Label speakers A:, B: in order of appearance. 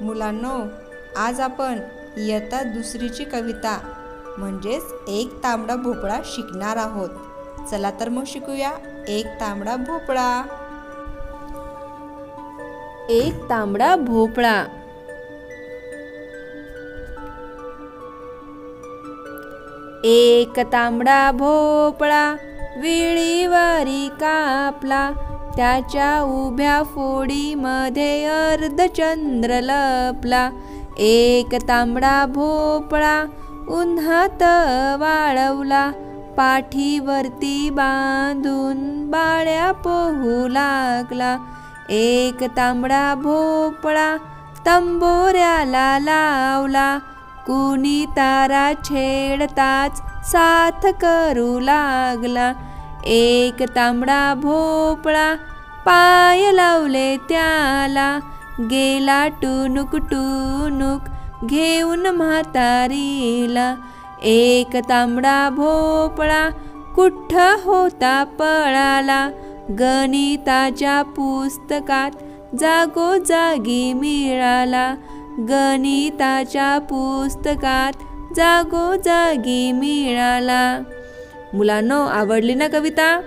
A: मुलांनो आज आपण इयत्ता दुसरीची कविता म्हणजेच एक तांबडा भोपळा शिकणार आहोत. चला तर मग शिकूया एक तांबडा भोपळा.
B: एक तांबडा भोपळा. एक तांबडा भोपळा विळीवारी कापला त्याच्या उभ्या फोडीमध्ये अर्धचंद्र लपला एक तांबडा भोपळा उन्हात वाळवला. पाठीवरती बांधून बाळ्या पोहू लागला. एक तांबडा भोपळा तंबोऱ्याला लावला. कुणी तारा छेडताच साथ करू लागला. एक तांबडा भोपळा पाय लावले त्याला गेला टुनुक टुनुक घेऊन म्हातारीला. एक तांबडा भोपळा कुठ होता पळाला? गणिताच्या पुस्तकात जागोजागी मिळाला. गणिताच्या पुस्तकात जागोजागी मिळाला. मुलांनो आवडली ना कविता?